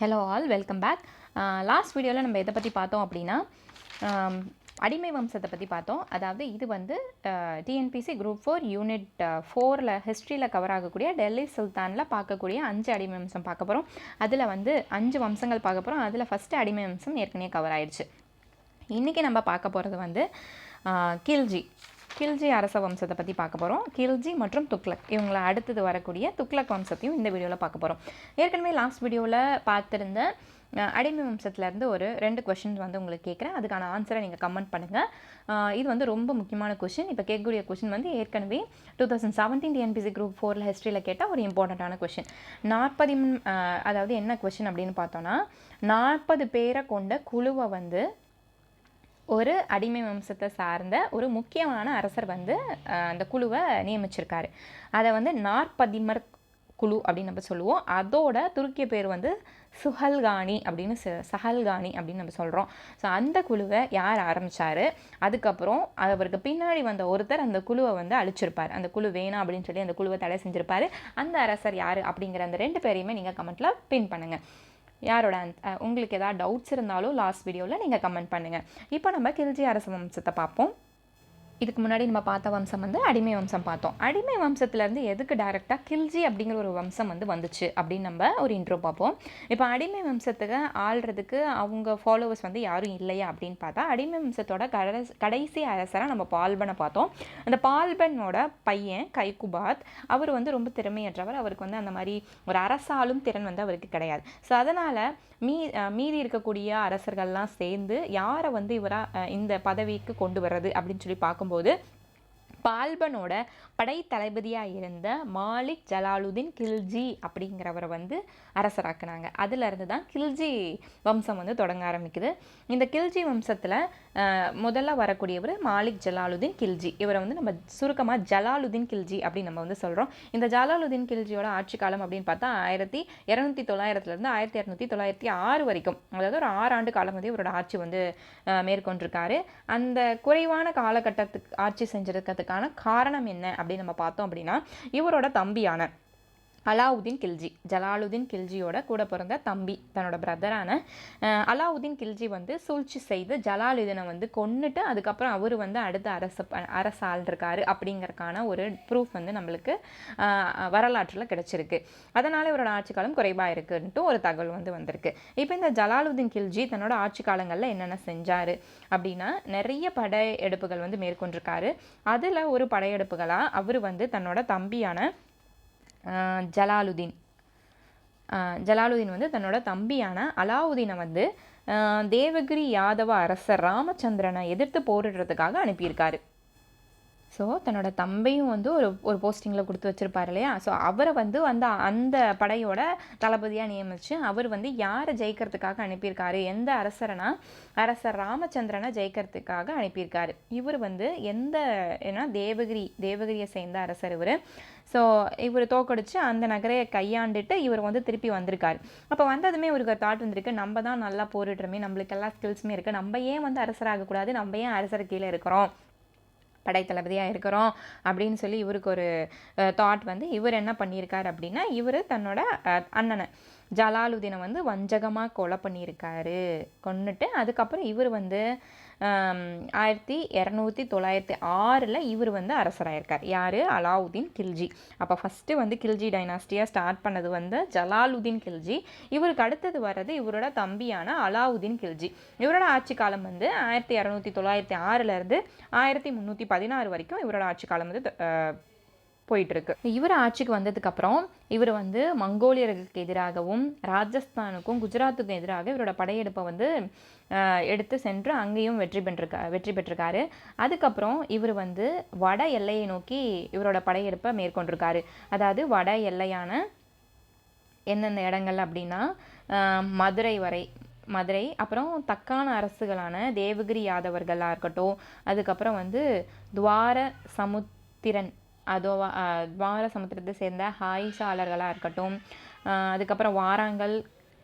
Hello all welcome back last வீடியோவில் நம்ம எதை பற்றி பார்த்தோம் அப்படின்னா um, அடிமை வம்சத்தை பற்றி பார்த்தோம். அதாவது இது வந்து டிஎன்பிசி குரூப் ஃபோர் யூனிட் ஃபோரில் ஹிஸ்ட்ரியில் கவர் ஆகக்கூடிய டெல்லி சுல்தானில் பார்க்கக்கூடிய அஞ்சு அடிமை வம்சம் பார்க்க போகிறோம் அதில் வந்து அஞ்சு வம்சங்கள் பார்க்க போகிறோம் அதில் ஃபஸ்ட்டு அடிமை வம்சம் ஏற்கனவே கவர் ஆயிடுச்சு. இன்றைக்கி நம்ம பார்க்க போகிறது வந்து uh, கில்ஜி. கில்ஜி அரச வம்சத்தை பற்றி பார்க்க போகிறோம் கில்ஜி மற்றும் துக்ளக். இவங்களை அடுத்தது வரக்கூடிய துக்ளக் வம்சத்தையும் இந்த வீடியோவில் பார்க்க போகிறோம் ஏற்கனவே லாஸ்ட் வீடியோவில் பார்த்துருந்த அடிமை வம்சத்துலேருந்து ஒரு ரெண்டு கொஷின் வந்து உங்களுக்கு கேட்குறேன் அதுக்கான ஆன்சரை நீங்கள் கமெண்ட் பண்ணுங்கள் இது வந்து ரொம்ப முக்கியமான கொஷின் இப்போ கேட்கக்கூடிய கொஷின் வந்து ஏற்கனவே two thousand seventeen TNPSC group ஃபோரில் ஹிஸ்ட்ரியில் கேட்டால் ஒரு இம்பார்ட்டண்ட்டான கொஷின் நாற்பது அதாவது என்ன கொஷின் அப்படின்னு பார்த்தோன்னா நாற்பது பேரை கொண்ட குழுவை வந்து ஒரு அடிமை வம்சத்தை சார்ந்த ஒரு முக்கியமான அரசர் வந்து அந்த குழுவை நியமிச்சிருக்காரு. அதை வந்து நாற்பதிமர் குழு அப்படின்னு நம்ம சொல்லுவோம். அதோட துருக்கிய பேர் வந்து சுஹல்கானி அப்படின்னு ச- சஹல்கானி அப்படின்னு நம்ம சொல்கிறோம் ஸோ அந்த குழுவை யார் ஆரம்பித்தார் அதுக்கப்புறம் அவருக்கு பின்னாடி வந்த ஒருத்தர் அந்த குழுவை வந்து அழிச்சிருப்பார். அந்த குழு வேணாம் அப்படின்னு சொல்லி அந்த குழுவை தடை செஞ்சுருப்பார். அந்த அரசர் யார் அப்படிங்கிற அந்த ரெண்டு பேரையுமே நீங்கள் கமெண்ட்டில் பின் பண்ணுங்கள் யாரோட அந்த- உங்களுக்கு ஏதாவது டவுட்ஸ் இருந்தாலும் லாஸ்ட் வீடியோவில் நீங்கள் கமெண்ட் பண்ணுங்கள் இப்போ நம்ம கில்ஜி அரச வம்சத்தை பார்ப்போம். இதுக்கு முன்னாடி நம்ம பார்த்த வம்சம் வந்து அடிமை வம்சம் பார்த்தோம். அடிமை வம்சத்துலேருந்து எதுக்கு டைரெக்டாக கில்ஜி அப்படிங்கிற ஒரு வம்சம் வந்து வந்துச்சு அப்படின்னு நம்ம ஒரு இன்ட்ரோ பார்ப்போம். இப்போ அடிமை வம்சத்துக்கு ஆள்றதுக்கு அவங்க ஃபாலோவர்ஸ் வந்து யாரும் இல்லையா அப்படின்னு பார்த்தா அடிமை வம்சத்தோட கடைசி கடைசி அரசராக நம்ம பால்பனை பார்த்தோம். அந்த பால்பனோட பையன் கைகுபாத் அவர் வந்து ரொம்ப திறமையற்றவர். அவருக்கு வந்து அந்த மாதிரி ஒரு அரசாளும் திறன் வந்து அவருக்கு கிடையாது. ஸோ அதனால் மீ மீதி இருக்கக்கூடிய அரசர்கள்லாம் சேர்ந்து யாரை வந்து இவராக இந்த பதவிக்கு கொண்டு வர்றது அப்படின்னு சொல்லி பார்க்கும்போது பால்பனோட படைத்தளபதியாக இருந்த மாலிக் ஜலாலுதீன் கில்ஜி அப்படிங்கிறவரை வந்து அரசராக்குனாங்க. அதுலேருந்து தான் கில்ஜி வம்சம் வந்து தொடங்க ஆரம்பிக்குது. இந்த கில்ஜி வம்சத்தில் முதல்ல வரக்கூடியவர் மாலிக் ஜலாலுதீன் கில்ஜி. இவரை வந்து நம்ம சுருக்கமாக ஜலாலுதீன் கில்ஜி அப்படின்னு நம்ம வந்து சொல்கிறோம் இந்த ஜலாலுதீன் கில்ஜியோட ஆட்சி காலம் அப்படின்னு பார்த்தா ஆயிரத்தி இரநூத்தி தொள்ளாயிரத்துலேருந்து ஆயிரத்தி இரநூத்தி தொள்ளாயிரத்தி ஆறு வரைக்கும். அதாவது ஒரு ஆறு ஆண்டு காலம் வந்து இவரோட ஆட்சி வந்து மேற்கொண்டிருக்காரு. அந்த குறைவான காலகட்டத்துக்கு ஆட்சி செஞ்சிருக்கிறதுக்கான காரணம் என்ன அப்படின்னு நம்ம பார்த்தோம் அப்படின்னா இவரோட தம்பியான அலாவுதீன் கில்ஜி ஜலாலுதீன் கில்ஜியோட கூட பிறந்த தம்பி தன்னோட பிரதரான அலாவுதீன் கில்ஜி வந்து சூழ்ச்சி செய்து ஜலாலுதீனை வந்து கொன்னுட்டு அதுக்கப்புறம் அவர் வந்து அடுத்த அரச அரசு ஆள்ருக்காரு அப்படிங்கறக்கான ஒரு ப்ரூஃப் வந்து நம்மளுக்கு வரலாற்றில் கிடச்சிருக்கு. அதனால் இவரோட ஆட்சி காலம் குறைவாக இருக்குன்ட்டு ஒரு தகவல் வந்து வந்திருக்கு. இப்போ இந்த ஜலாலுதீன் கில்ஜி தன்னோட ஆட்சி காலங்களில் என்னென்ன செஞ்சார் அப்படின்னா நிறைய படையெடுப்புகள் வந்து மேற்கொண்டிருக்காரு. அதில் ஒரு படையெடுப்புகளாக அவர் வந்து தன்னோட தம்பியான ஜலாலுதீன். ஜலாலுதீன் வந்து தன்னோட தம்பியான அலாவுதீனை வந்து தேவகிரி யாதவ அரசர் ராமச்சந்திரனை எதிர்த்து போரிடுறதுக்காக அனுப்பியிருக்காரு. ஸோ தன்னோட தம்பியும் வந்து ஒரு ஒரு போஸ்டிங்கில் கொடுத்து வச்சுருப்பார் இல்லையா? ஸோ அவரை வந்து அந்த அந்த படையோட தளபதியாக நியமித்து அவர் வந்து யாரை ஜெயிக்கிறதுக்காக அனுப்பியிருக்காரு? எந்த அரசரனா? அரசர் ராமச்சந்திரனை ஜெயிக்கிறதுக்காக அனுப்பியிருக்காரு. இவர் வந்து எந்த ஏன்னா தேவகிரி தேவகிரியை சேர்ந்த அரசர் இவர். ஸோ இவர் தோக்கடிச்சு அந்த நகரையை கையாண்டுட்டு இவர் வந்து திருப்பி வந்திருக்காரு. அப்போ வந்ததுமே இவருக்கு ஒரு தாட் வந்திருக்கு. நம்ம தான் நல்லா போரிடுறோமே நம்மளுக்கு எல்லா ஸ்கில்ஸுமே இருக்குது நம்ம ஏன் வந்து அரசராகக்கூடாது? நம்ம ஏன் அரசர் கீழே இருக்கிறோம்? படைத்தளபதியாக இருக்கிறோம் அப்படின்னு சொல்லி இவருக்கு ஒரு தாட் வந்து இவர் என்ன பண்ணியிருக்காரு அப்படின்னா இவர் தன்னோட அஹ், அண்ணனை ஜலாலுதீனை வந்து வஞ்சகமாக கொலை பண்ணியிருக்காரு. கொன்னுட்டு அதுக்கப்புறம் இவர் வந்து ஆயிரத்தி இரநூத்தி தொள்ளாயிரத்தி ஆறில் இவர் வந்து அரசராயிருக்கார். யார்? அலாவுதீன் கில்ஜி. அப்போ ஃபஸ்ட்டு வந்து கில்ஜி டைனாஸ்டியாக ஸ்டார்ட் பண்ணது வந்து ஜலாலுதீன் கில்ஜி. இவருக்கு அடுத்தது வர்றது இவரோட தம்பியான அலாவுதீன் கில்ஜி. இவரோட ஆட்சி காலம் வந்து ஆயிரத்தி இரநூத்தி தொள்ளாயிரத்தி ஆறிலிருந்து ஆயிரத்தி முந்நூற்றி பதினாறு வரைக்கும் இவரோட ஆட்சி காலம் வந்து போயிட்டுருக்கு. இவர் ஆட்சிக்கு வந்ததுக்கப்புறம் இவர் வந்து மங்கோலியர்களுக்கு எதிராகவும் ராஜஸ்தானுக்கும் குஜராத்துக்கும் எதிராக இவரோட படையெடுப்பை வந்து எடுத்து சென்று அங்கேயும் வெற்றி பெற்றிருக்கா வெற்றி பெற்றிருக்காரு. அதுக்கப்புறம் இவர் வந்து வட எல்லையை நோக்கி இவரோட படையெடுப்பை மேற்கொண்டிருக்காரு. அதாவது வட எல்லையான எந்தெந்த இடங்கள் அப்படின்னா மதுரை வரை மதுரை அப்புறம் தக்கான அரசுகளான தேவகிரி யாதவர்களாக இருக்கட்டும் அதுக்கப்புறம் வந்து துவார சமுத்திரன் அதோ துவார சமுத்திரத்தை சேர்ந்த ஹாயிஷாளர்களாக இருக்கட்டும் அதுக்கப்புறம் வாராங்கல்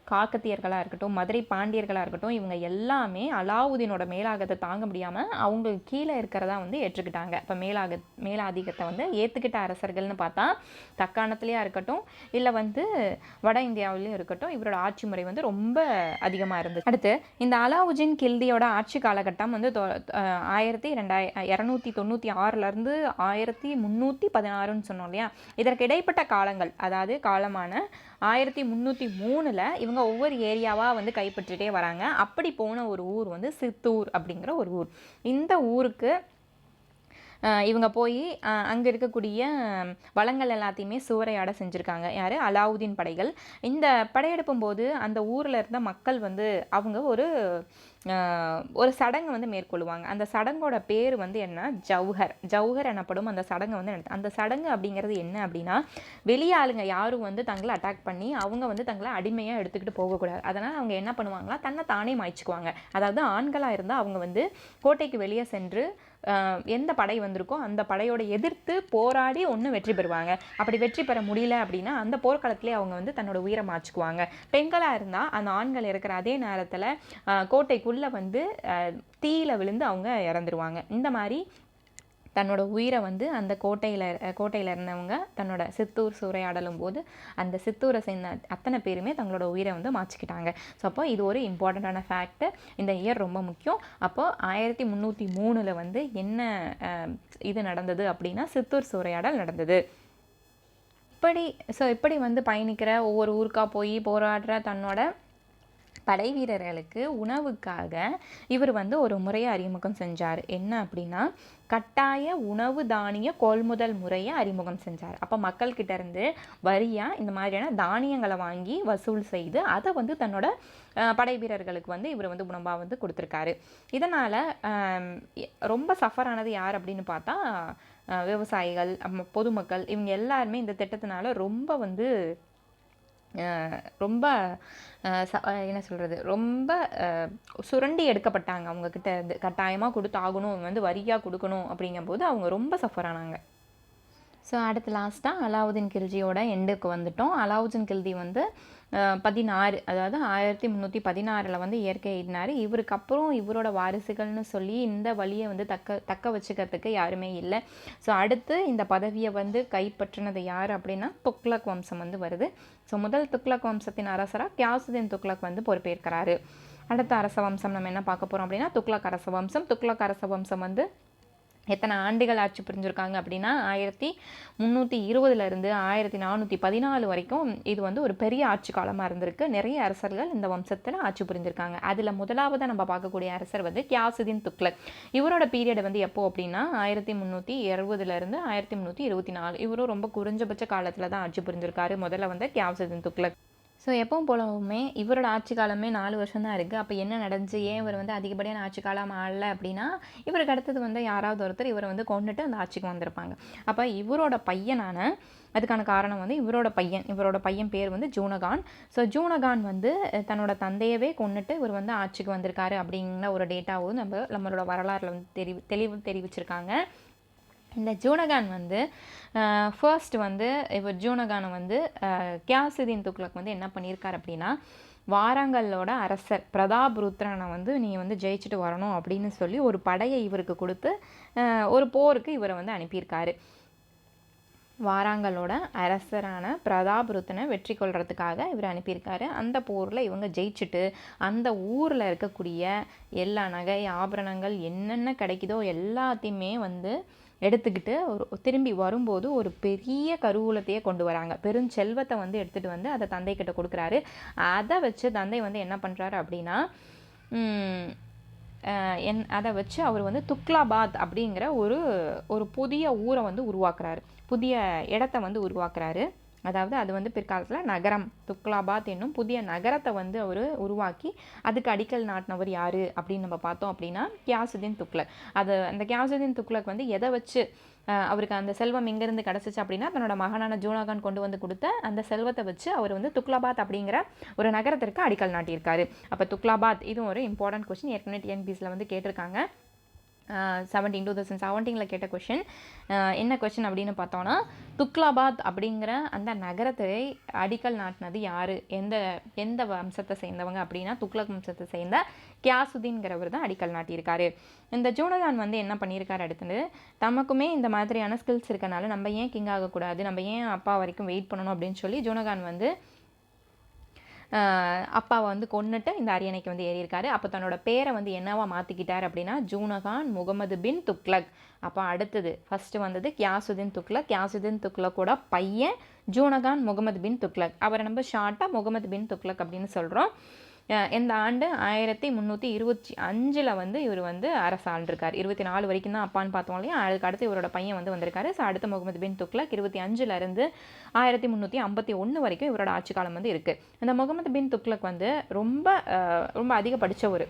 காக்கத்தியர்களாக இருக்கட்டும் மதுரை பாண்டியர்களாக இருக்கட்டும் இவங்க எல்லாமே அலாவுதீனோட மேலாகத்தை தாங்க முடியாமல் அவங்க கீழே இருக்கிறதா வந்து ஏற்றுக்கிட்டாங்க. இப்போ மேலாக மேலாதிக்கத்தை வந்து ஏற்றுக்கிட்ட அரசர்கள்னு பார்த்தா தக்காணத்துலேயா இருக்கட்டும் இல்லை வந்து வட இந்தியாவிலையும் இருக்கட்டும் இவரோட ஆட்சி முறை வந்து ரொம்ப அதிகமாக இருந்தது அடுத்து இந்த அலாவுதீன் கில்தியோட ஆட்சி காலகட்டம் வந்து தொ- ஆயிரத்தி ரெண்டாய இரநூத்தி தொண்ணூற்றி ஆறுலேருந்து ஆயிரத்தி முந்நூற்றி பதினாறுன்னு சொன்னோம் இல்லையா? இதற்கு இடைப்பட்ட காலங்கள் அதாவது காலமான ஆயிரத்தி முந்நூற்றி மூணில் இவங்க ஒவ்வொரு ஏரியாவாக வந்து கைப்பற்றிட்டே வராங்க. அப்படி போன ஒரு ஊர் வந்து சித்தூர் அப்படிங்கிற ஒரு ஊர். இந்த ஊருக்கு இவங்க போய் அங்கே இருக்கக்கூடிய வளங்கள் எல்லாத்தையுமே சூறையாட செஞ்சுருக்காங்க. யார்? அலாவுதீன் படைகள். இந்த படையெடுப்பும் போது அந்த ஊரில் இருந்த மக்கள் வந்து அவங்க ஒரு ஒரு சடங்கு வந்து மேற்கொள்ளுவாங்க. அந்த சடங்கோட பேர் வந்து என்ன? ஜவுஹர். ஜவுஹர் எனப்படும் அந்த சடங்கை வந்து அந்த சடங்கு அப்படிங்கிறது என்ன அப்படின்னா வெளியாளுங்க யாரும் வந்து தங்களை அட்டாக் பண்ணி அவங்க வந்து தங்களை அடிமையாக எடுத்துக்கிட்டு போகக்கூடாது. அதனால் அவங்க என்ன பண்ணுவாங்களா தன்னை தானே மாய்ச்சிக்குவாங்க. அதாவது ஆண்களாக இருந்தால் அவங்க வந்து கோட்டைக்கு வெளியே சென்று எந்த படை வந்திருக்கோ அந்த படையோட எதிர்த்து போராடி ஒன்று வெற்றி பெறுவாங்க. அப்படி வெற்றி பெற முடியல அப்படின்னா அந்த போர்க்களத்திலே அவங்க வந்து தன்னோட உயிரை மாச்சுக்குவாங்க. பெண்களாக இருந்தால் அந்த ஆண்கள் இருக்கிற அதே நேரத்தில் கோட்டைக்குள்ளே வந்து தீயில் தீயில விழுந்து அவங்க இறந்துருவாங்க. இந்த மாதிரி தன்னோட உயிரை வந்து அந்த கோட்டையில் கோட்டையில் இருந்தவங்க தன்னோட சித்தூர் சூறையாடலும் போது அந்த சித்தூரை சேர்ந்த அத்தனை பேருமே தங்களோட உயிரை வந்து மாற்றிக்கிட்டாங்க. ஸோ அப்போ இது ஒரு இம்பார்ட்டண்ட்டான ஃபேக்ட்டு இந்த இயர் ரொம்ப முக்கியம். அப்போது ஆயிரத்தி முந்நூற்றி மூணில் வந்து என்ன இது நடந்தது அப்படின்னா சித்தூர் சூறையாடல் நடந்தது. இப்படி ஸோ இப்படி வந்து பயணிக்கிற ஒவ்வொரு ஊருக்காக போய் போராடுற தன்னோட படை வீரர்களுக்கு உணவுக்காக இவர் வந்து ஒரு முறையை அறிமுகம் செஞ்சார். என்ன அப்படின்னா கட்டாய உணவு தானிய கொள்முதல் முறையை அறிமுகம் செஞ்சார். அப்போ மக்கள்கிட்ட இருந்து வரியாக இந்த மாதிரியான தானியங்களை வாங்கி வசூல் செய்து அதை வந்து தன்னோட படை வீரர்களுக்கு வந்து இவர் வந்து உணவாக வந்து கொடுத்துருக்காரு. இதனால் ரொம்ப சஃபர் ஆனது யார் அப்படின்னு பார்த்தா விவசாயிகள் பொதுமக்கள் இவங்க எல்லாருமே இந்த திட்டத்தினால ரொம்ப வந்து ரொம்ப ச- என்ன சொல்கிறது ரொம்ப சுரண்டி எடுக்கப்பட்டாங்க. அவங்கக்கிட்ட இருந்து கட்டாயமாக கொடுத்தாகணும் வந்து வரியாக கொடுக்கணும் அப்படிங்கும்போது அவங்க ரொம்ப சஃபர் ஆனாங்க. ஸோ அடுத்து லாஸ்ட்டாக அலாவுதீன் கில்ஜியோட எண்டுக்கு வந்துட்டோம். அலாவுதீன் கில்ஜி வந்து பதினாறு அதாவது ஆயிரத்தி முந்நூற்றி பதினாறில் வந்து இயற்கை எழுதினார் இவருக்கு அப்புறம் இவரோட வாரிசுகள்னு சொல்லி இந்த வழியை வந்து தக்க தக்க வச்சுக்கிறதுக்கு யாருமே இல்லை. ஸோ அடுத்து இந்த பதவியை வந்து கைப்பற்றினது யார் அப்படின்னா துக்ளக் வம்சம் வந்து வருது. ஸோ முதல் துக்ளக் வம்சத்தின் அரசராக கியாசுதீன் துக்ளக் வந்து பொறுப்பேற்கிறாரு. அடுத்த அரச வம்சம் நம்ம என்ன பார்க்க போகிறோம் அப்படின்னா துக்ளக் அரச வம்சம். துக்ளக் அரச வம்சம் வந்து எத்தனை ஆண்டுகள் ஆட்சி புரிஞ்சுருக்காங்க அப்படின்னா ஆயிரத்தி முந்நூற்றி இருபதுலேருந்து ஆயிரத்தி நானூற்றி பதினாலு வரைக்கும் இது வந்து ஒரு பெரிய ஆட்சி காலமாக இருந்திருக்கு. நிறைய அரசர்கள் இந்த வம்சத்தில் ஆட்சி புரிஞ்சிருக்காங்க. அதில் முதலாவதாக நம்ம பார்க்கக்கூடிய அரசர் வந்து கியாசுதீன் துக்ளக். இவரோட பீரியட் வந்து எப்போ அப்படின்னா ஆயிரத்தி முந்நூற்றி இருபதுலேருந்து ஆயிரத்தி முந்நூற்றி இருபத்தி நாலு. இவரும் ரொம்ப குறைஞ்சபட்ச காலத்தில் தான் ஆட்சி புரிஞ்சிருக்காரு. முதல்ல வந்து கியாசுதீன் துக்ளக். ஸோ எப்பவும் போலவுமே இவரோட ஆட்சி காலமே நாலு வருஷம் தான் இருக்குது அப்போ என்ன நடந்துச்சு? ஏன் இவர் வந்து அதிகப்படியான ஆட்சி காலம் ஆளலை அப்படின்னா இவருக்கு அடுத்தது வந்து யாராவது ஒருத்தர் இவரை வந்து கொண்டுட்டு அந்த ஆட்சிக்கு வந்திருப்பாங்க. அப்போ இவரோட பையனான அதுக்கான காரணம் வந்து இவரோட பையன். இவரோட பையன் பேர் வந்து ஜூனகான். ஸோ ஜூனகான் வந்து தன்னோட தந்தையவே கொண்டுட்டு இவர் வந்து ஆட்சிக்கு வந்திருக்காரு அப்படிங்கிற ஒரு டேட்டாவும் நம்ம நம்மளோட வரலாறில் வந்து தெரி தெளிவு தெரிவிச்சிருக்காங்க. இந்த ஜூனகான் வந்து ஃபர்ஸ்ட் வந்து இவர் ஜூனகானை வந்து கியாசுதீன் துக்ளக் வந்து என்ன பண்ணியிருக்கார் அப்படின்னா வாராங்கல்லோட அரசர் பிரதாப் ருத்ரனை வந்து நீ வந்து ஜெயிச்சுட்டு வரணும் அப்படின்னு சொல்லி ஒரு படையை இவருக்கு கொடுத்து ஒரு போருக்கு இவரை வந்து அனுப்பியிருக்காரு. வாராங்களோட அரசரான பிரதாப் ருத்தனை வெற்றி கொள்றதுக்காக இவர் அனுப்பியிருக்காரு. அந்த போரில் இவங்க ஜெயிச்சுட்டு அந்த ஊரில் இருக்கக்கூடிய எல்லா நகை ஆபரணங்கள் என்னென்ன கிடைக்குதோ எல்லாத்தையுமே வந்து எடுத்துக்கிட்டு ஒரு திரும்பி வரும்போது ஒரு பெரிய கருவூலத்தையே கொண்டு வராங்க. பெருஞ்செல்வத்தை வந்து எடுத்துகிட்டு வந்து அதை தந்தை கிட்ட கொடுக்குறாரு. அதை வச்சு தந்தை வந்து என்ன பண்ணுறாரு அப்படின்னா என் அதை வச்சு அவர் வந்து துக்லாபாத் அப்படிங்கிற ஒரு ஒரு புதிய ஊரை வந்து உருவாக்குறாரு. புதிய இடத்த வந்து உருவாக்குறாரு. அதாவது அது வந்து பிற்காலத்தில் நகரம் துக்லாபாத் என்னும் புதிய நகரத்தை வந்து அவர் உருவாக்கி அதுக்கு அடிக்கல் நாட்டினவர் யார் அப்படின்னு நம்ம பார்த்தோம் அப்படின்னா கியாசுதீன் துக்ளக். அது அந்த கியாசுதீன் துக்ளக் வந்து எதை வச்சு அவருக்கு அந்த செல்வம் எங்கேருந்து கிடச்சிச்சு அப்படின்னா தன்னோட மகனான ஜூனாகான் கொண்டு வந்து கொடுத்த அந்த செல்வத்தை வச்சு அவர் வந்து துக்லாபாத் அப்படிங்கிற ஒரு நகரத்திற்கு அடிக்கல் நாட்டியிருக்காரு. அப்போ துக்லாபாத் இதுவும் ஒரு இம்பார்ட்டன்ட் கொஸ்டின் ஏற்கனவே டிஎன்பிசியில் வந்து கேட்டிருக்காங்க. செவன்டீன் டூ தௌசண்ட் செவன்டீனில் கேட்ட கொஷின் என்ன கொஷின் அப்படின்னு பார்த்தோன்னா துக்லாபாத் அப்படிங்கிற அந்த நகரத்தை அடிக்கல் நாட்டினது யார்? எந்த எந்த வம்சத்தை சேர்ந்தவங்க அப்படின்னா துக்ளக் வம்சத்தை சேர்ந்த கியாசுதீன்கிறவர் தான் அடிக்கல் நாட்டியிருக்காரு. இந்த ஜூனகான் வந்து என்ன பண்ணியிருக்காரு அடுத்தது தமக்குமே இந்த மாதிரியான ஸ்கில்ஸ் இருக்கனால நம்ம ஏன் கிங் ஆகக்கூடாது? நம்ம ஏன் அப்பா வரைக்கும் வெயிட் பண்ணணும் அப்படின்னு சொல்லி ஜூனகான் வந்து அப்பாவை வந்து கொன்னுட்டு இந்த அரியணைக்கு வந்து ஏறியிருக்காரு. அப்போ தன்னோட பேரை வந்து என்னவா மாற்றிக்கிட்டார் அப்படின்னா ஜூனகான் முகமது பின் துக்லக் அப்போ அடுத்தது ஃபஸ்ட்டு வந்தது கியாசுதீன் துக்லக் கியாசுதீன் துக்லக்கோட பையன் ஜூனகான் முகமது பின் துக்லக் அவரை நம்ம ஷார்ட்டாக முகமது பின் துக்லக் அப்படின்னு சொல்கிறோம் இந்த ஆண்டு ஆயிரத்தி முந்நூற்றி இருபத்தி அஞ்சில் வந்து இவர் வந்து அரசாண்டிருக்கார் இருபத்தி நாலு வரைக்கும் தான் அப்பான்னு பார்த்தோம் இல்லையா? அதுக்கு அடுத்து இவரோட பையன் வந்து வந்திருக்காரு. ஸோ அடுத்து முகமது பின் துக்ளக் இருபத்தி அஞ்சுலேருந்து ஆயிரத்தி முந்நூற்றி ஐம்பத்தி ஒன்று வரைக்கும் இவரோட ஆட்சி காலம் வந்து இருக்குது இந்த முகமது பின் துக்ளக் வந்து ரொம்ப ரொம்ப அதிக படித்தவர்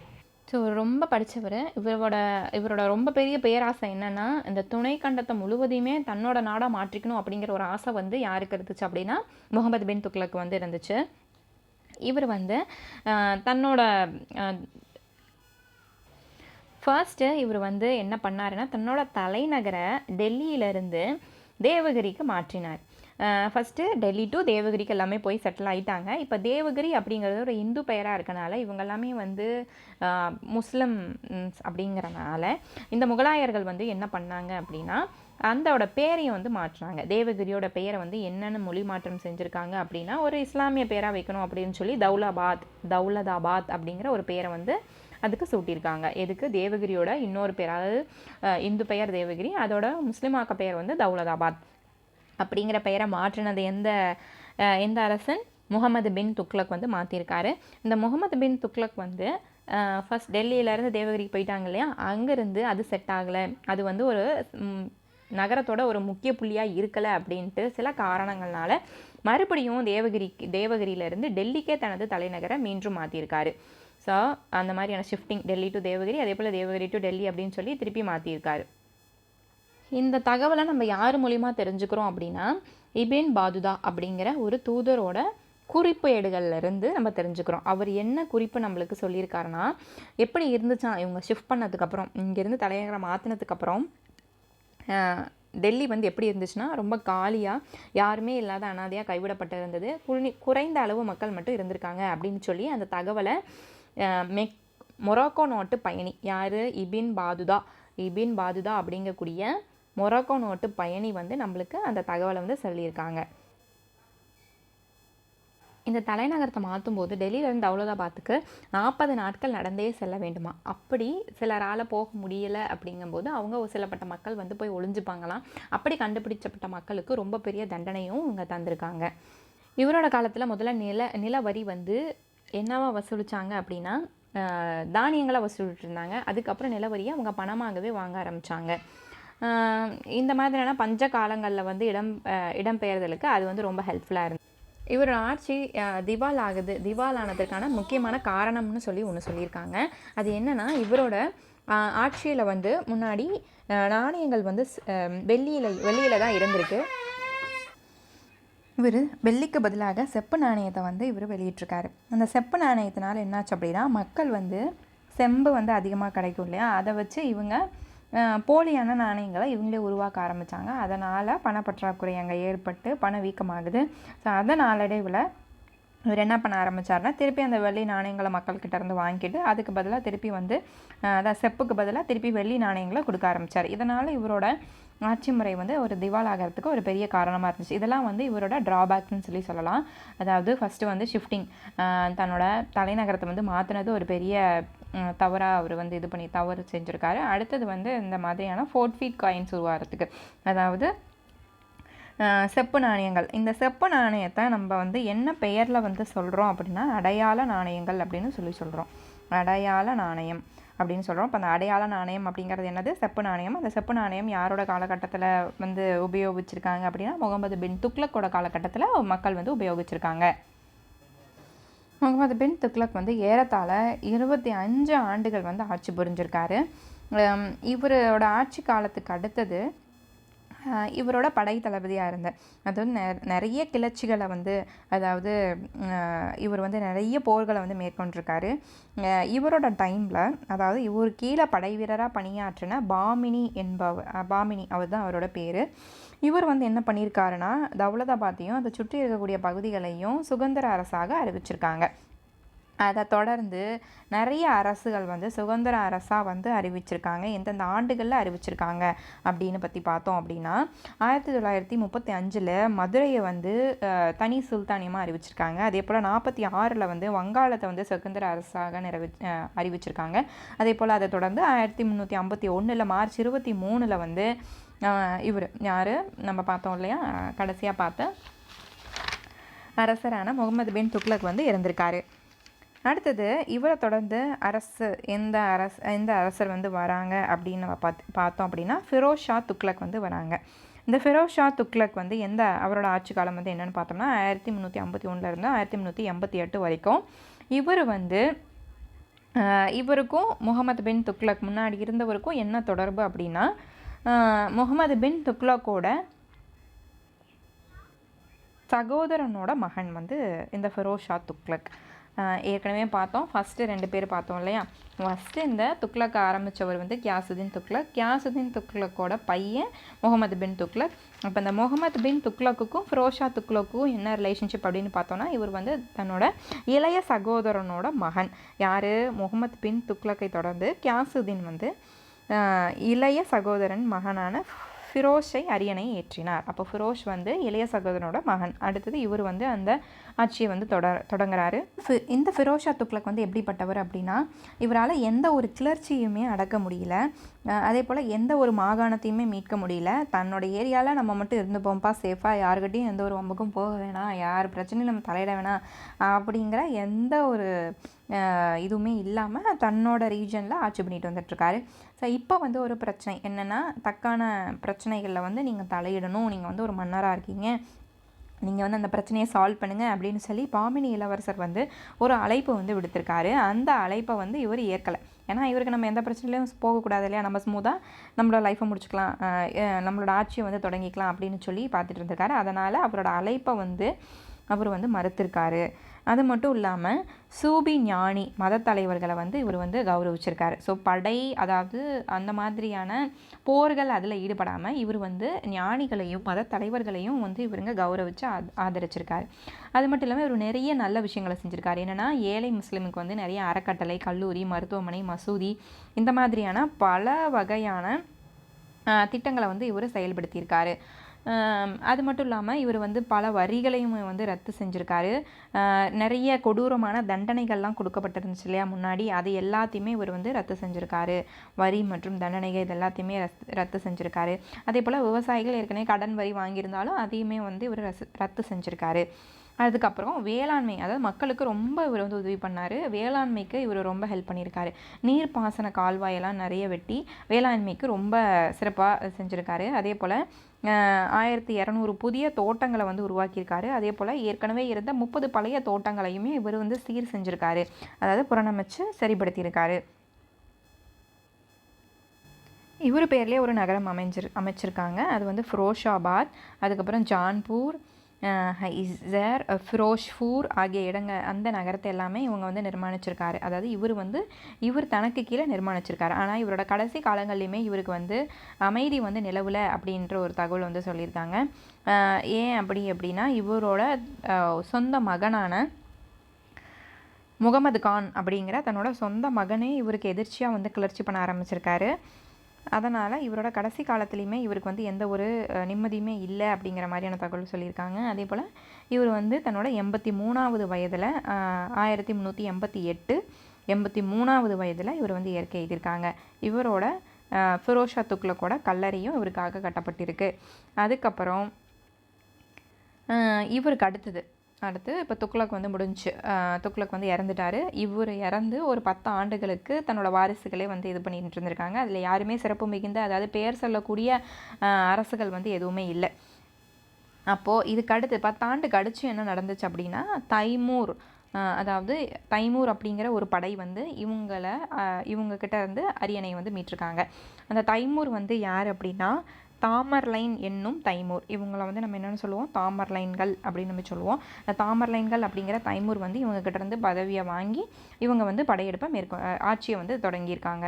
ஸோ ரொம்ப படித்தவர் இவரோட இவரோட ரொம்ப பெரிய பேராசை என்னென்னா இந்த துணை கண்டத்தை முழுவதையுமே தன்னோட நாடாக மாற்றிக்கணும் அப்படிங்கிற ஒரு ஆசை வந்து யாருக்கு இருந்துச்சு அப்படின்னா முகமது பின் துக்ளக்கு வந்து இருந்துச்சு. இவர் வந்து தன்னோட ஃபர்ஸ்ட்டு இவர் வந்து என்ன பண்ணாருன்னா தன்னோட தலைநகரை டெல்லியிலேருந்து தேவகிரிக்கு மாற்றினார். ஃபஸ்ட்டு டெல்லி டு தேவகிரிக்கு எல்லாமே போய் செட்டில் ஆகிட்டாங்க இப்போ தேவகிரி அப்படிங்கிறது ஒரு இந்து பெயராக இருக்கனால இவங்க எல்லாமே வந்து அஹ், முஸ்லிம் அப்படிங்கிறனால இந்த முகலாயர்கள் வந்து என்ன பண்ணாங்க அப்படின்னா அந்தோட பேரையும் வந்து மாற்றுறாங்க தேவகிரியோட பெயரை வந்து என்னென்ன மொழி மாற்றம் செஞ்சுருக்காங்க அப்படின்னா ஒரு இஸ்லாமிய பேராக வைக்கணும் அப்படின்னு சொல்லி தௌலாபாத் தௌலதாபாத் அப்படிங்கிற ஒரு பேரை வந்து அதுக்கு சூட்டியிருக்காங்க. எதுக்கு? தேவகிரியோட இன்னொரு பேர் அதாவது இந்து பெயர் தேவகிரி அதோட முஸ்லிமாக்க பெயர் வந்து தௌலதாபாத் அப்படிங்கிற பெயரை மாற்றினது எந்த எந்த அரசன்? முகமது பின் துக்லக் வந்து மாற்றிருக்காரு இந்த முகமது பின் துக்லக் வந்து ஃபஸ்ட் டெல்லியிலேருந்து தேவகிரிக்கு போயிட்டாங்க இல்லையா? அங்கேருந்து அது செட் ஆகலை. அது வந்து ஒரு நகரத்தோட ஒரு முக்கிய புள்ளியாக இருக்கலை அப்படின்ட்டு சில காரணங்கள்னால மறுபடியும் தேவகிரிக்கு தேவகிரியிலேருந்து டெல்லிக்கே தனது தலைநகரை மீண்டும் மாற்றியிருக்காரு ஸோ அந்த மாதிரியான ஷிஃப்டிங் டெல்லி டு தேவகிரி அதே போல் தேவகிரி டு டெல்லி அப்படின்னு சொல்லி திருப்பி மாற்றியிருக்காரு இந்த தகவலை நம்ம யார் மூலிமா தெரிஞ்சுக்கிறோம் அப்படின்னா இபின் பாதுதா அப்படிங்கிற ஒரு தூதரோட குறிப்பு ஏடுகள்லேருந்து நம்ம தெரிஞ்சுக்கிறோம். அவர் என்ன குறிப்பு நம்மளுக்கு சொல்லியிருக்காருன்னா எப்படி இருந்துச்சான் இவங்க ஷிஃப்ட் பண்ணதுக்கப்புறம் இங்கேருந்து தலைநகரை மாற்றினதுக்கப்புறம் டெல்லி வந்து எப்படி இருந்துச்சுன்னா ரொம்ப காலியாக யாருமே இல்லாத அனாதையாக கைவிடப்பட்டு இருந்தது குழி குறைந்த அளவு மக்கள் மட்டும் இருந்திருக்காங்க அப்படின்னு சொல்லி அந்த தகவலை மெக் மொராக்கோ நாட்டு பயணி யார்? இபின் பாதுதா. இபின் பாதுதா அப்படிங்கக்கூடிய மொராக்கோ நாட்டு பயணி வந்து நம்மளுக்கு அந்த தகவலை வந்து சொல்லியிருக்காங்க. இந்த தலைநகரத்தை மாற்றும் போது டெல்லியிலேருந்து தௌலதாபாத்துக்கு நாற்பது நாட்கள் நடந்தே செல்ல வேண்டுமா? அப்படி சிலரால் போக முடியலை அப்படிங்கும்போது அவங்க ஒரு சிலப்பட்ட மக்கள் வந்து போய் ஒளிஞ்சுப்பாங்களாம். அப்படி கண்டுபிடிச்சப்பட்ட மக்களுக்கு ரொம்ப பெரிய தண்டனையும் இவங்க தந்திருக்காங்க. இவரோட காலத்தில் முதல்ல நில நில வரி வந்து என்னவா வசூலிச்சாங்க அப்படின்னா தானியங்களை வசூலிட்டு இருந்தாங்க அதுக்கப்புறம் நிலவரியை அவங்க பணமாகவே வாங்க ஆரம்பித்தாங்க இந்த மாதிரியான பஞ்ச காலங்களில் வந்து இடம் இடம்பெயர்தலுக்கு அது வந்து ரொம்ப ஹெல்ப்ஃபுல்லாக இருந்துச்சு இவரோட ஆட்சி திவால் ஆகுது. திவால் ஆனதுக்கான முக்கியமான காரணம்னு சொல்லி ஒன்று சொல்லியிருக்காங்க. அது என்னென்னா இவரோட ஆட்சியில் வந்து முன்னாடி நாணயங்கள் வந்து வெள்ளியில் வெள்ளியில் தான் இருந்திருக்கு. இவர் வெள்ளிக்கு பதிலாக செப்பு நாணயத்தை வந்து இவர் வெளியிட்டிருக்காரு. அந்த செப்பு நாணயத்தினால் என்னாச்சு அப்படின்னா மக்கள் வந்து செம்பு வந்து அதிகமாக கிடைக்கும் இல்லையா? அதை வச்சு இவங்க போலியான நாணயங்களை இவங்களே உருவாக்க ஆரம்பித்தாங்க அதனால் பணப்பற்றாக்குறை அங்கே ஏற்பட்டு பண வீக்கமாகுது ஸோ அதை நாளடைவில் இவர் என்ன பண்ண ஆரம்பிச்சாருன்னா திருப்பி அந்த வெள்ளி நாணயங்களை மக்கள்கிட்ட இருந்து வாங்கிட்டு அதுக்கு பதிலாக திருப்பி வந்து அதான் செப்புக்கு பதிலாக திருப்பி வெள்ளி நாணயங்களை கொடுக்க ஆரம்பிச்சார். இதனால் இவரோட ஆட்சி முறை வந்து ஒரு திவால் ஆகிறதுக்கு ஒரு பெரிய காரணமாக இருந்துச்சு. இதெல்லாம் வந்து இவரோட ட்ராபேக்ஸ்னு சொல்லி சொல்லலாம். அதாவது ஃபஸ்ட்டு வந்து ஷிஃப்டிங் தன்னோட தலைநகரத்தை வந்து மாற்றினது ஒரு பெரிய தவறாக அவர் வந்து இது பண்ணி தவறு செஞ்சுருக்காரு. அடுத்தது வந்து இந்த மாதிரியான ஃபோர்ட் ஃபீட் காயின்ஸ் உருவாகிறதுக்கு அதாவது செப்பு நாணயங்கள். இந்த செப்பு நாணயத்தை நம்ம வந்து என்ன பெயரில் வந்து சொல்கிறோம் அப்படின்னா அடையாள நாணயங்கள் அப்படின்னு சொல்லி சொல்கிறோம் அடையாள நாணயம் அப்படின்னு சொல்கிறோம் இப்போ அந்த அடையாள நாணயம் அப்படிங்கிறது என்னது? செப்பு நாணயம். அந்த செப்பு நாணயம் யாரோட காலகட்டத்தில் வந்து உபயோகிச்சிருக்காங்க அப்படின்னா முகமது பின் துக்ளக்கோட காலகட்டத்தில் மக்கள் வந்து உபயோகிச்சிருக்காங்க. முகமது பின் துக்ளக் வந்து ஏறத்தாழ இருபத்தி அஞ்சு ஆண்டுகள் வந்து ஆட்சி புரிஞ்சிருக்காரு. இவரோட ஆட்சி காலத்துக்கு அடுத்தது இவரோட படை தளபதியாக இருந்தார் அதுவும் நெ- நிறைய கிளர்ச்சிகளை வந்து அதாவது இவர் வந்து நிறைய போர்களை வந்து மேற்கொண்டிருக்காரு. இவரோட டைமில் அதாவது இவர் கீழே படை வீரராக பணியாற்றின பாமினி என்பவர் பாமினி அவர் தான் அவரோட பேர். இவர் வந்து என்ன பண்ணியிருக்காருன்னா தௌலதாபாத்தையும் அதை சுற்றி இருக்கக்கூடிய பகுதிகளையும் சுதந்திர அரசாக அறிவிச்சிருக்காங்க. அதை தொடர்ந்து நிறைய அரசுகள் வந்து சுதந்திர அரசாக வந்து அறிவிச்சிருக்காங்க. எந்தெந்த ஆண்டுகளில் அறிவிச்சிருக்காங்க அப்படின்னு பற்றி பார்த்தோம் அப்படின்னா ஆயிரத்தி தொள்ளாயிரத்தி முப்பத்தி அஞ்சில் மதுரையை வந்து தனி சுல்தானியமாக அறிவிச்சிருக்காங்க. அதே போல் நாற்பத்தி ஆறில் வந்து வங்காளத்தை வந்து சுதந்திர அரசாக நிறைவி அறிவிச்சிருக்காங்க. அதே போல் அதை தொடர்ந்து ஆயிரத்தி முந்நூற்றி ஐம்பத்தி ஒன்றில் மார்ச் இருபத்தி மூணில் வந்து இவர் யார்? நம்ம பார்த்தோம் இல்லையா? கடைசியாக பார்த்த அரசரான முகமது பின் துக்ளக் வந்து இருந்திருக்காரு அடுத்தது இவரை தொடர்ந்து அரசு எந்த அரசு எந்த அரசர் வந்து வராங்க அப்படின்னு நம்ம பார்த்து பார்த்தோம் அப்படின்னா ஃபிரோஸ் ஷா துக்ளக் வந்து வராங்க. இந்த ஃபிரோஸ் ஷா துக்ளக் வந்து எந்த அவரோட ஆட்சி காலம் வந்து என்னென்னு பார்த்தோம்னா ஆயிரத்தி முந்நூற்றி ஐம்பத்தி ஒன்றுலேருந்து ஆயிரத்தி முந்நூற்றி எண்பத்தி எட்டு வரைக்கும். இவர் வந்து இவருக்கும் முகமது பின் துக்ளக் முன்னாடி இருந்தவருக்கும் என்ன தொடர்பு அப்படின்னா முகமது பின் துக்ளக்கோட சகோதரனோட மகன் வந்து இந்த ஃபெரோஸ் துக்லக் துக்ளக். ஏற்கனவே பார்த்தோம். ஃபஸ்ட்டு ரெண்டு பேர் பார்த்தோம் இல்லையா? ஃபஸ்ட்டு இந்த துக்ளக் ஆரம்பித்தவர் வந்து கியாசுதீன் துக்ளக். கியாசுதீன் துக்ளக்கோட பையன் முகமது பின் துக்ளக். அப்போ இந்த முகமது பின் துக்ளக்குக்கும் ஃபிரோஷா துக்ளக்கும் என்ன ரிலேஷன்ஷிப் அப்படின்னு பார்த்தோன்னா இவர் வந்து தன்னோட இளைய சகோதரனோட மகன். யார்? முகமது பின் துக்ளக்கை தொடர்ந்து கியாசுதீன் வந்து இளைய சகோதரன் மகனான ஃபிரோஷை அரியணை ஏற்றினார். அப்போ ஃபிரோஷ் வந்து இளைய சகோதரனோட மகன். அடுத்தது இவர் வந்து அந்த ஆட்சியை வந்து தொட தொடங்குறாரு. இந்த ஃபிரோஷா துக்ளக் வந்து எப்படிப்பட்டவர் அப்படின்னா இவரால் எந்த ஒரு கிளர்ச்சியுமே அடக்க முடியல. அதே போல் எந்த ஒரு மாகாணத்தையுமே மீட்க முடியல. தன்னோட ஏரியாவில் நம்ம மட்டும் இருந்துப்போம்ப்பா சேஃபாக யாருக்கிட்டையும் எந்த ஒரு வம்புக்கும் போக வேணாம். யார் பிரச்சனையும் நம்ம தலையிட வேணாம். அப்படிங்கிற எந்த ஒரு இதுவுமே இல்லாமல் தன்னோட ரீஜனில் ஆட்சி பண்ணிட்டு வந்துட்டுருக்காரு. ஸோ இப்போ வந்து ஒரு பிரச்சனை என்னென்னா தக்கான பிரச்சனைகளில் வந்து நீங்கள் தலையிடணும். நீங்கள் வந்து ஒரு மன்னராக இருக்கீங்க. நீங்கள் வந்து அந்த பிரச்சனையை சால்வ் பண்ணுங்கள் அப்படின்னு சொல்லி பாமினி இளவரசர் வந்து ஒரு அழைப்பு வந்து விடுத்திருக்காரு. அந்த அழைப்பை வந்து இவர் ஏற்கலை. ஏன்னா இவருக்கு நம்ம எந்த பிரச்சனையிலையும் போகக்கூடாது இல்லையா? நம்ம ஸ்மூத்தாக நம்மளோட லைஃப்பை முடிச்சுக்கலாம். நம்மளோட ஆட்சியை வந்து தொடங்கிக்கலாம் அப்படின்னு சொல்லி பார்த்துட்டு இருந்திருக்காரு. அதனால் அவரோட அழைப்பை வந்து அவர் வந்து மறுத்திருக்காரு. அது மட்டும் இல்லாமல் சூபி ஞானி மத தலைவர்களை வந்து இவர் வந்து கௌரவிச்சிருக்காரு. ஸோ படை அதாவது அந்த மாதிரியான போர்கள் அதில் ஈடுபடாமல் இவர் வந்து ஞானிகளையும் மத தலைவர்களையும் வந்து இவருங்க கௌரவிச்சு ஆதரிச்சிருக்காரு. அது மட்டும் இல்லாமல் இவர் நிறைய நல்ல விஷயங்களை செஞ்சுருக்காரு. என்னென்னா ஏழை முஸ்லீமுக்கு வந்து நிறைய அறக்கட்டளை கல்லூரி மருத்துவமனை மசூதி இந்த மாதிரியான பல வகையான திட்டங்களை வந்து இவர் செயல்படுத்தியிருக்காரு. அது மட்டும் இல்லாமல் இவர் வந்து பல வரிகளையும் வந்து ரத்து செஞ்சுருக்காரு. நிறைய கொடூரமான தண்டனைகள்லாம் கொடுக்கப்பட்டிருந்துச்சு இல்லையா முன்னாடி. அது எல்லாத்தையுமே இவர் வந்து ரத்து செஞ்சுருக்காரு. வரி மற்றும் தண்டனைகள் இது எல்லாத்தையுமே ரத் ரத்து செஞ்சுருக்காரு. அதே போல் விவசாயிகள் ஏற்கனவே கடன் வரி வாங்கியிருந்தாலும் அதையுமே வந்து இவர் ரத்து செஞ்சுருக்காரு. அதுக்கப்புறம் வேளாண்மை அதாவது மக்களுக்கு ரொம்ப இவர் வந்து உதவி பண்ணார். வேளாண்மைக்கு இவர் ரொம்ப ஹெல்ப் பண்ணியிருக்காரு. நீர்ப்பாசன கால்வாயெல்லாம் நிறைய வெட்டி வேளாண்மைக்கு ரொம்ப சிறப்பாக செஞ்சுருக்காரு. அதே போல் ஆயிரத்தி இரநூறு புதிய தோட்டங்களை வந்து உருவாக்கியிருக்காரு. அதே போல் ஏற்கனவே இருந்த முப்பது பழைய தோட்டங்களையுமே இவர் வந்து சீர் செஞ்சுருக்காரு. அதாவது புறணமைச்சு சரிப்படுத்தியிருக்காரு. இவர் பேர்லேயே ஒரு நகரம் அமைஞ்சிரு அமைச்சிருக்காங்க. அது வந்து ஃபிரோஷாபாத் அதுக்கப்புறம் ஜான்பூர் இசர் ஃபிரோஷ்பூர் ஆகிய இடங்க அந்த நகரத்தை எல்லாமே இவங்க வந்து நிர்மாணிச்சிருக்காரு. அதாவது இவர் வந்து இவர் தனக்கு கீழே நிர்மாணிச்சிருக்காரு. ஆனால் இவரோட கடைசி காலங்கள்லையுமே இவருக்கு வந்து அமைதி வந்து நிலவுல அப்படின்ற ஒரு தகவல் வந்து சொல்லியிருக்காங்க. ஏன் அப்படி அப்படின்னா இவரோட சொந்த மகனான முகமது கான் அப்படிங்கிற தன்னோட சொந்த மகனே இவருக்கு எதிர்ச்சியாக வந்து கிளர்ச்சி பண்ண ஆரம்பிச்சிருக்காரு. அதனால் இவரோட கடைசி காலத்துலேயுமே இவருக்கு வந்து எந்த ஒரு நிம்மதியுமே இல்லை அப்படிங்கிற மாதிரியான தகவல் சொல்லியிருக்காங்க. அதே போல் இவர் வந்து தன்னோட எண்பத்தி மூணாவது வயதில் ஆயிரத்தி முந்நூற்றி எண்பத்தி எட்டு எண்பத்தி மூணாவது வயதில் இவர் வந்து இயற்கை எழுதியிருக்காங்க. இவரோட அஹ், ஃபிரோஷா துக்ளக்கோட கல்லறையும் இவருக்காக கட்டப்பட்டிருக்கு. அதுக்கப்புறம் இவருக்கு அடுத்தது அடுத்து இப்போ துக்ளக் வந்து முடிஞ்சு துக்ளக் வந்து இறந்துட்டாரு. இவர் இறந்து ஒரு பத்து ஆண்டுகளுக்கு தன்னோட வாரிசுகளே வந்து இது பண்ணிட்டு இருந்திருக்காங்க. அதில் யாருமே சிறப்பு மிகுந்த அதாவது பெயர் சொல்லக்கூடிய அரசுகள் வந்து எதுவுமே இல்லை. அப்போது இதுக்கு அடுத்து பத்தாண்டு கடிச்சு என்ன நடந்துச்சு அப்படின்னா தைமூர் அதாவது தைமூர் அப்படிங்கிற ஒரு படை வந்து இவங்களை இவங்கக்கிட்ட இருந்து அரியணையை வந்து மீட்டிருக்காங்க. அந்த தைமூர் வந்து யார் அப்படின்னா தாமர்லைன் என்னும் தைமூர். இவங்களை வந்து நம்ம என்னென்னு சொல்லுவோம்? தாமர்லைன்கள் அப்படின்னு நம்ம சொல்லுவோம். தாமர்லைன்கள் அப்படிங்கிற தைமூர் வந்து இவங்க இருந்து பதவியை வாங்கி இவங்க வந்து படையெடுப்பை மேற்கொ ஆட்சியை வந்து தொடங்கியிருக்காங்க.